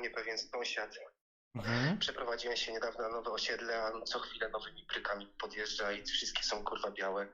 mnie pewien sąsiad. Mhm. Przeprowadziłem się niedawno na nowe osiedle, a co chwilę nowymi prykami podjeżdża i wszystkie są kurwa białe.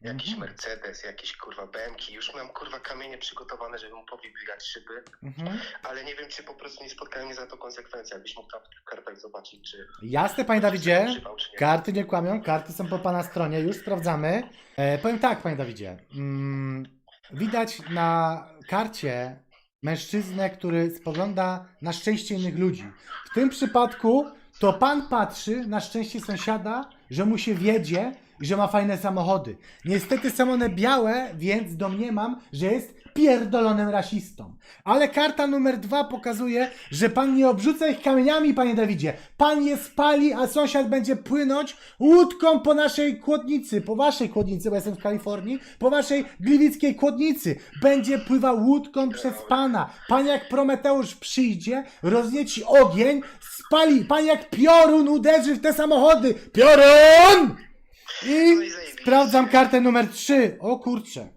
Jakiś Mhm. Mercedes, jakieś kurwa BMki. Już mam kurwa kamienie przygotowane, żeby mu powybijać szyby, Mhm. ale nie wiem, czy po prostu nie spotkają mnie za to konsekwencje. Jakbyś mógł tam w kartach zobaczyć, czy. Jasne, panie Dawidzie. używał, nie. Karty nie kłamią, karty są po pana stronie, już sprawdzamy. E, powiem tak, panie Dawidzie. Mm, widać na karcie mężczyznę, który spogląda na szczęście innych ludzi. W tym przypadku to pan patrzy na szczęście sąsiada, że mu się wiedzie i że ma fajne samochody. Niestety są one białe, więc domniemam, że jest pierdolonym rasistą. Ale karta numer dwa pokazuje, że pan nie obrzuca ich kamieniami, panie Dawidzie. Pan je spali, a sąsiad będzie płynąć łódką po naszej kłodnicy, po waszej kłodnicy, bo jestem w Kalifornii, po waszej gliwickiej kłodnicy. Będzie pływał łódką przez pana. Pan jak Prometeusz przyjdzie, roznieci ogień, spali. Pan jak piorun uderzy w te samochody. Piorun! I No i zajebiście. sprawdzam kartę numer 3. O kurczę.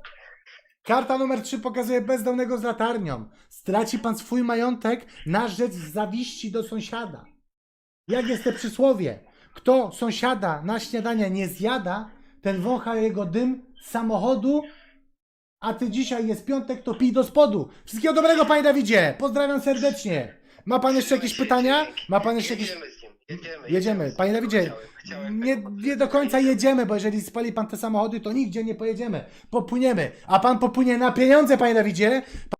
Karta numer 3 pokazuje bezdomnego z latarnią. Straci pan swój majątek na rzecz zawiści do sąsiada. Jak jest te przysłowie? Kto sąsiada na śniadanie nie zjada, ten wącha jego dym z samochodu, a ty dzisiaj jest piątek, to pij do spodu. Wszystkiego dobrego, panie Dawidzie. Pozdrawiam serdecznie. Ma pan jeszcze jakieś pytania? Ma pan jeszcze jakieś... Jedziemy. Jedziemy. Jedziemy. Panie Dawidzie, nie, nie do końca jedziemy, bo jeżeli spali pan te samochody, to nigdzie nie pojedziemy. Popłyniemy. A pan popłynie na pieniądze, panie Dawidzie.